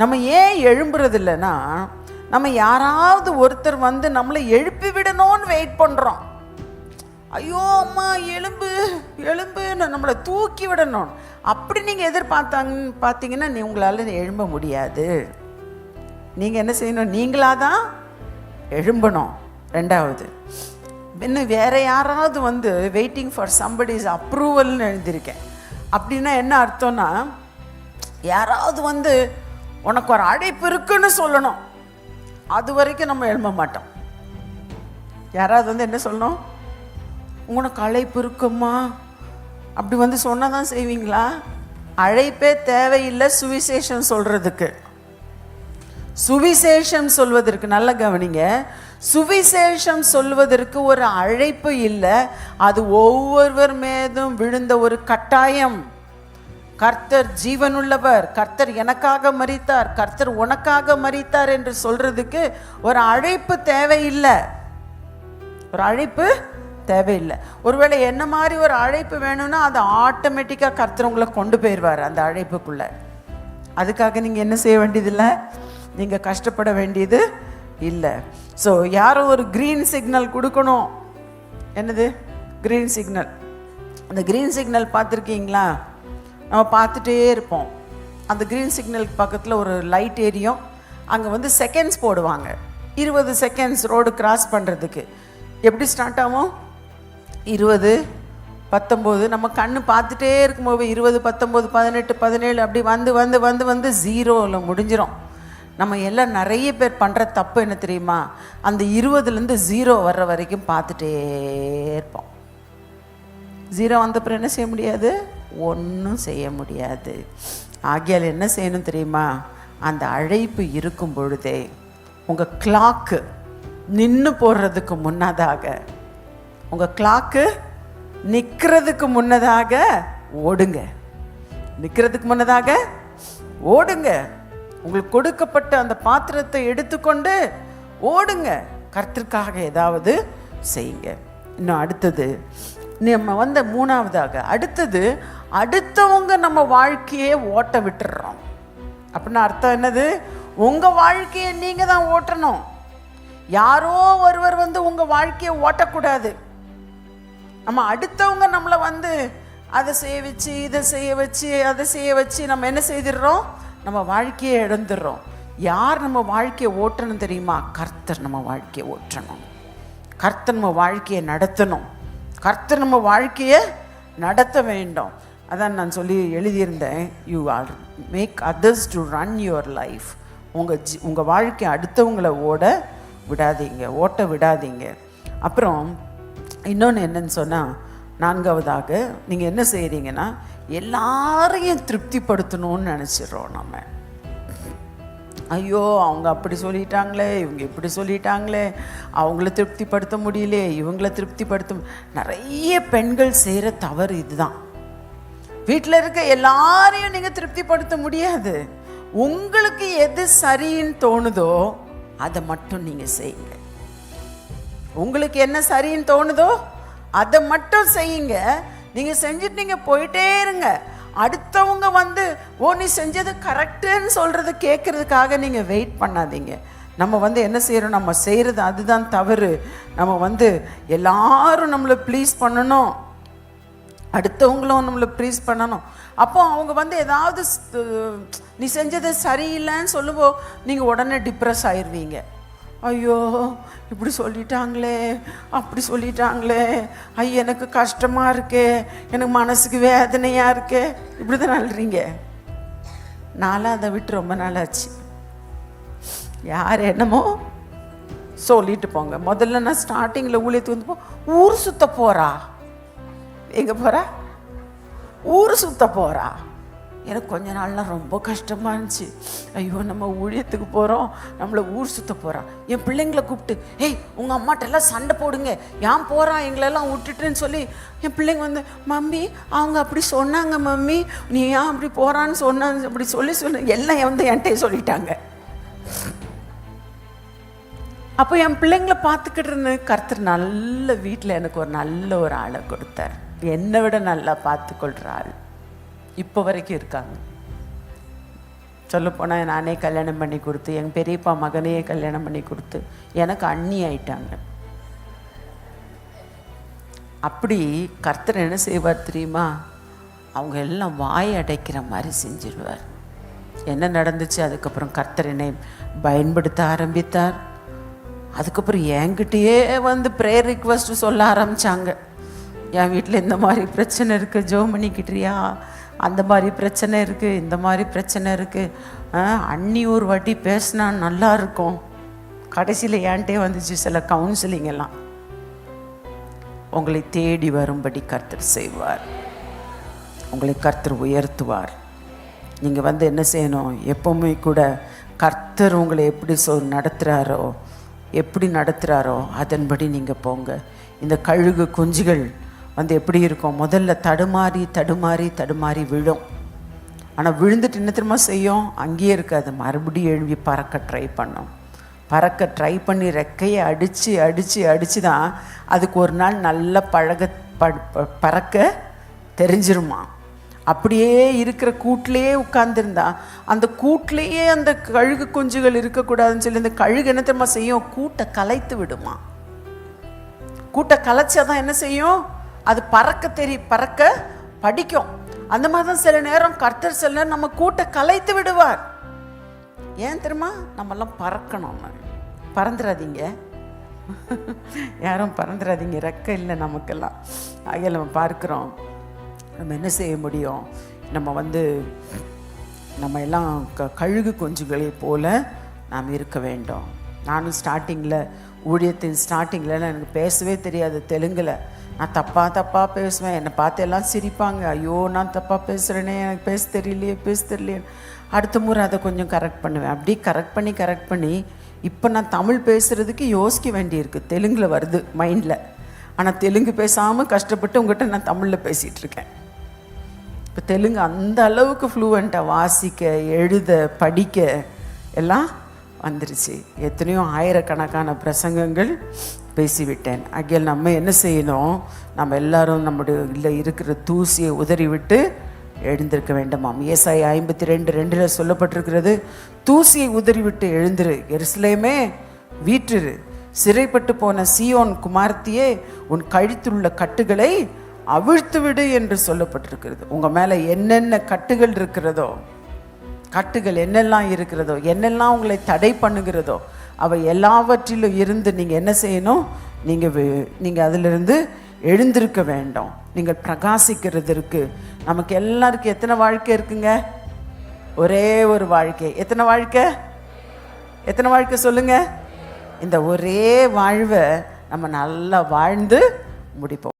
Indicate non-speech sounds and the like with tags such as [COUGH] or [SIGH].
நம்ம ஏன் எழும்புறது இல்லைன்னா நம்ம யாராவது ஒருத்தர் வந்து நம்மளை எழுப்பி விடணும்னு வெயிட் பண்ணுறோம் ஐயோ அம்மா எலும்பு எலும்புன்னு நம்மளை தூக்கி விடணும். அப்படி நீங்கள் எதிர்பார்த்தாங்க பார்த்தீங்கன்னா நீ உங்களால் எழும்ப முடியாது. நீங்கள் என்ன செய்யணும்? நீங்களாக தான் எழும்பணும். ரெண்டாவது இன்னும் வேறு யாராவது வந்து வெயிட்டிங் ஃபார் சம்படிஸ் அப்ரூவல்னு எழுதியிருக்கேன். அப்படின்னா என்ன அர்த்தம்னா யாராவது வந்து உனக்கு ஒரு அழைப்பு இருக்குன்னு சொல்லணும். அது வரைக்கும் நம்ம எழும்ப மாட்டோம். யாராவது வந்து என்ன சொல்லணும்? உனக்கு அழைப்பு இருக்குமா? அப்படி வந்து சொன்னால் தான் செய்வீங்களா? அழைப்பே தேவையில்லை சுவிசேஷம் சொல்கிறதுக்கு சுவிசேஷம் சொல்வதற்கு நல்ல கவனிங்க. சுவிசேஷம் சொல்வதற்கு ஒரு அழைப்பு இல்லை. அது ஒவ்வொருவர் மீதும் விழுந்த ஒரு கட்டாயம். கர்த்தர் ஜீவனுள்ளவர் கர்த்தர் எனக்காக மறித்தார் கர்த்தர் உனக்காக மறித்தார் என்று சொல்றதுக்கு ஒரு அழைப்பு தேவையில்லை. ஒரு அழைப்பு தேவையில்லை. ஒருவேளை என்ன மாதிரி ஒரு அழைப்பு வேணும்னா அது ஆட்டோமேட்டிக்காக கர்த்தர் உங்களை கொண்டு போயிடுவார் அந்த அழைப்புக்குள்ள. அதுக்காக நீங்கள் என்ன செய்ய வேண்டியதில்லை? நீங்கள் கஷ்டப்பட வேண்டியது இல்லை. ஸோ யாரும் ஒரு க்ரீன் சிக்னல் கொடுக்கணும். என்னது? க்ரீன் சிக்னல் அந்த க்ரீன் சிக்னல் பார்த்துருக்கீங்களா? நம்ம பார்த்துட்டே இருப்போம். அந்த க்ரீன் சிக்னலுக்கு பக்கத்தில் ஒரு லைட் ஏரியும் அங்கே வந்து செகண்ட்ஸ் போடுவாங்க. இருபது செகண்ட்ஸ் ரோடு கிராஸ் பண்ணுறதுக்கு எப்படி ஸ்டார்ட் ஆகும்? இருபது பத்தொம்போது நம்ம கண் பார்த்துட்டே இருக்கும்போது இருபது பத்தொம்போது பதினெட்டு பதினேழு அப்படி வந்து வந்து வந்து வந்து ஜீரோவில் முடிஞ்சிடும் நம்ம எல்லாம் நிறைய பேர் பண்ணுற தப்பு என்ன தெரியுமா? அந்த இருபதுலேருந்து ஜீரோ வர்ற வரைக்கும் பார்த்துட்டே இருப்போம். ஜீரோ வந்தப்புறம் என்ன செய்ய முடியாது? ஒன்றும் செய்ய முடியாது. ஆகியால் என்ன செய்யணும் தெரியுமா? அந்த அழைப்பு இருக்கும் பொழுதே உங்கள் கிளாக்கு நின்று போடுறதுக்கு முன்னதாக உங்கள் கிளாக்கு நிற்கிறதுக்கு முன்னதாக ஓடுங்க. நிற்கிறதுக்கு முன்னதாக ஓடுங்க. உங்களுக்கு கொடுக்கப்பட்ட அந்த பாத்திரத்தை எடுத்துக்கொண்டு ஓடுங்க. கர்த்தருக்காக ஏதாவது செய்யுங்க. இன்னும் அடுத்தது நம்ம வந்த மூணாவதாக அடுத்தது அடுத்தவங்க நம்ம வாழ்க்கையே ஓட்ட விட்டுடுறோம் அப்படின்னு அர்த்தம் என்னது? உங்கள் வாழ்க்கையை நீங்கள் தான் ஓட்டணும். யாரோ ஒருவர் வந்து உங்கள் வாழ்க்கையை ஓட்டக்கூடாது. நம்ம அடுத்தவங்க நம்மளை வந்து அதை செய்ய வச்சு இதை செய்ய வச்சு அதை செய்ய வச்சு நம்ம என்ன செய்திடுறோம்? நம்ம வாழ்க்கையை இழந்துடுறோம். யார் நம்ம வாழ்க்கையை ஓட்டணும் தெரியுமா? கர்த்தர் நம்ம வாழ்க்கையை ஓட்டணும். கர்த்தர் நம்ம வாழ்க்கையை நடத்தணும். கர்த்தர் நம்ம வாழ்க்கையை நடத்த வேண்டும். அதான் நான் சொல்லி எழுதியிருந்தேன் you are make others to run your life உங்கள் ஜி உங்கள் வாழ்க்கை அடுத்தவங்களை ஓட விடாதீங்க ஓட்ட விடாதீங்க. அப்புறம் இன்னொன்று என்னன்னு சொன்னால் நான்காவதாக நீங்கள் என்ன செய்கிறீங்கன்னா எல்லாரையும் திருப்திப்படுத்தணும்னு நினச்சிடுறோம் நம்ம. ஐயோ அவங்க அப்படி சொல்லிட்டாங்களே இவங்க இப்படி சொல்லிட்டாங்களே அவங்கள திருப்திப்படுத்த முடியலையே இவங்கள திருப்திப்படுத்த நிறைய பெண்கள் செய்கிற தவறு இதுதான். வீட்டில் இருக்க எல்லாரையும் நீங்கள் திருப்திப்படுத்த முடியாது. உங்களுக்கு எது சரின்னு தோணுதோ அதை மட்டும் நீங்கள் செய்யுங்க. உங்களுக்கு என்ன சரின்னு தோணுதோ அதை மட்டும் செய்யுங்க. நீங்கள் செஞ்சுட்டு நீங்கள் போயிட்டே இருங்க. அடுத்தவங்க வந்து ஓ நீ செஞ்சது கரெக்டுன்னு சொல்கிறது கேட்குறதுக்காக நீங்கள் வெயிட் பண்ணாதீங்க. நம்ம வந்து என்ன செய்கிறோம் நம்ம செய்கிறது அதுதான் தவறு. நம்ம வந்து எல்லாரும் நம்மளை ப்ளீஸ் பண்ணணும். அடுத்தவங்களும் நம்மளை ப்ரீஸ் பண்ணணும். அப்போ அவங்க வந்து ஏதாவது நீ செஞ்சது சரியில்லைன்னு சொல்லுவோம் நீங்கள் உடனே டிப்ரெஸ் ஆயிடுவீங்க ஐயோ இப்படி சொல்லிட்டாங்களே அப்படி சொல்லிட்டாங்களே ஐ எனக்கு கஷ்டமாக இருக்கே எனக்கு மனசுக்கு வேதனையாக இருக்கே இப்படி தான் அழுறீங்க நாளாக அதை விட்டு ரொம்ப நாளாச்சு. யார் என்னமோ சொல்லிட்டு போங்க. முதல்ல நான் ஸ்டார்டிங்கில் ஊழியத்துக்கு வந்து போ ஊர் சுத்த போகிறா எங்கே போகிறா ஊர் சுத்த போகிறா எனக்கு கொஞ்ச நாள்லாம் ரொம்ப கஷ்டமாக இருந்துச்சு. ஐயோ நம்ம ஊழியத்துக்கு போகிறோம் நம்மளை ஊர் சுத்த போகிறான் என் பிள்ளைங்களை கூப்பிட்டு ஏய் உங்கள் அம்மாட்டெல்லாம் சண்டை போடுங்க. ஏன் போகிறான் எங்களெல்லாம் விட்டுட்டுன்னு சொல்லி என் பிள்ளைங்க வந்து மம்மி அவங்க அப்படி சொன்னாங்க மம்மி. நீ ஏன் அப்படி போகிறான்னு சொன்னாங்க அப்படி சொல்லி சொன்ன எல்லாம் வந்து என்கிட்ட சொல்லிட்டாங்க. அப்போ என் பிள்ளைங்களை பார்த்துக்கிட்டு இருந்து கர்த்தர் நல்ல வீட்டில் எனக்கு ஒரு நல்ல ஒரு ஆளை கொடுத்தார். என்னை விட நல்லா பார்த்துக்கொள்கிறாள் இப்போ வரைக்கும் இருக்காங்க. சொல்லப்போனால் நானே கல்யாணம் பண்ணி கொடுத்து எங்கள் பெரியப்பா மகனையே கல்யாணம் பண்ணி கொடுத்து எனக்கு அண்ணி ஆயிட்டாங்க. அப்படி கர்த்தர் என்ன செய்வார் தெரியுமா? அவங்க எல்லாம் வாய் அடைக்கிற மாதிரி செஞ்சிருவார். என்ன நடந்துச்சு? அதுக்கப்புறம் கர்த்தர் என்னை பயன்படுத்த ஆரம்பித்தார். அதுக்கப்புறம் என்கிட்டயே வந்து ப்ரேயர் ரிக்வஸ்ட் சொல்ல ஆரம்பித்தாங்க என் வீட்டில் இந்த மாதிரி பிரச்சனை இருக்குது ஜோ பண்ணிக்கிட்டியா அந்த மாதிரி பிரச்சனை இருக்குது இந்த மாதிரி பிரச்சனை இருக்குது அண்ணி ஒரு வாட்டி பேசினா நல்லா இருக்கும். கடைசியில் ஏன்ட்டே வந்துச்சு சில கவுன்சிலிங் எல்லாம். உங்களை தேடி வரும்படி கர்த்தர் செய்வார். உங்களை கர்த்தர் உயர்த்துவார். நீங்கள் வந்து என்ன செய்யணும்? எப்பவுமே கூட கர்த்தர் உங்களை எப்படி சொ நடத்துகிறாரோ எப்படி நடத்துகிறாரோ அதன்படி நீங்கள் போங்க. இந்த கழுகு குஞ்சுகள் வந்து எப்படி இருக்கும்? முதல்ல தடுமாறி தடுமாறி தடுமாறி விழும். ஆனால் விழுந்துட்டு என்ன திரும்ப செய்யும்? அங்கேயே இருக்காது. மறுபடியும் எழும்பி பறக்க ட்ரை பண்ணும். பறக்க ட்ரை பண்ணி ரெக்கையை அடித்து அடித்து அடித்து தான் அதுக்கு ஒரு நாள் நல்ல பழக ப- ப- பறக்க தெரிஞ்சிருமா? அப்படியே இருக்கிற கூட்டிலேயே உட்காந்துருந்தா அந்த கூட்டிலேயே அந்த கழுகு குஞ்சுகள் இருக்கக்கூடாதுன்னு சொல்லி இந்த கழுகு என்ன தெரியுமா செய்யும்? கூட்டை கலைத்து விடுமா? கூட்டை கலைச்சாதான் என்ன செய்யும்? அது பறக்க தெரி பறக்க படிக்கும். அந்த மாதிரி தான் சில நேரம் கர்த்தர் சில நேரம் நம்ம கூட்ட கலைத்து விடுவார். ஏன் தெரியுமா? நம்மெல்லாம் பறக்கணும். பறந்துடாதீங்க [LAUGHS] யாரும் பறந்துடாதீங்க ரெக்க இல்லை நமக்கெல்லாம். ஆகிய நம்ம பார்க்குறோம். நம்ம என்ன செய்ய முடியும்? நம்ம வந்து நம்ம எல்லாம் க கழுகு குஞ்சுகளை போல நாம் இருக்க வேண்டும். நானும் ஸ்டார்டிங்கில் ஊழியத்தின் ஸ்டார்டிங்கில் எனக்கு பேசவே தெரியாது தெலுங்கில். நான் தப்பாக தப்பாக பேசுவேன். என்னை பார்த்து எல்லாம் சிரிப்பாங்க. ஐயோ நான் தப்பாக பேசுகிறேனே எனக்கு பேச தெரியலையே பேச தெரியலையே. அடுத்த முறை அதை கொஞ்சம் கரெக்ட் பண்ணுவேன். அப்படி கரெக்ட் பண்ணி கரெக்ட் பண்ணி இப்போ நான் தமிழ் பேசுகிறதுக்கு யோசிக்க வேண்டியிருக்கு. தெலுங்கில் வருது மைண்டில் ஆனால் தெலுங்கு பேசாமல் கஷ்டப்பட்டு உங்கள்கிட்ட நான் தமிழில் பேசிகிட்ருக்கேன் இப்போ தெலுங்கு அந்த அளவுக்கு ஃப்ளூவெண்ட்டாக வாசிக்க எழுத படிக்க எல்லாம் வந்துருச்சு. எத்தனையோ ஆயிரக்கணக்கான பிரசங்கங்கள் பேசிவிட்டேன். அகில் நம்ம என்ன செய்யணும்? நம்ம எல்லாரும் நம்முடைய இல்லை இருக்கிற தூசியை உதறிவிட்டு எழுந்திருக்க வேண்டுமாம். ஏசாய் ஐம்பத்தி ரெண்டு ரெண்டில் சொல்லப்பட்டிருக்கிறது தூசியை உதறிவிட்டு எழுந்திரு. எருசலேமே வீற்றிரு. சிறைப்பட்டு போன சியோன் குமார்த்தியே உன் கழுத்துள்ள கட்டுகளை அவிழ்த்து விடு என்று சொல்லப்பட்டிருக்கிறது. உங்கள் மேலே என்னென்ன கட்டுகள் இருக்கிறதோ கட்டுகள் என்னெல்லாம் இருக்கிறதோ என்னெல்லாம் உங்களை தடை பண்ணுகிறதோ அவை எல்லாவற்றிலும் இருந்து நீங்கள் என்ன செய்யணும்? நீங்கள் நீங்கள் அதிலிருந்து எழுந்திருக்க வேண்டும். நீங்கள் பிரகாசிக்கிறதற்கு. நமக்கு எல்லாருக்கும் எத்தனை வாழ்க்கை இருக்குங்க? ஒரே ஒரு வாழ்க்கை. எத்தனை வாழ்க்கை? எத்தனை வாழ்க்கை சொல்லுங்க? இந்த ஒரே வாழ்வை நம்ம நல்லா வாழ்ந்து முடிப்போம்.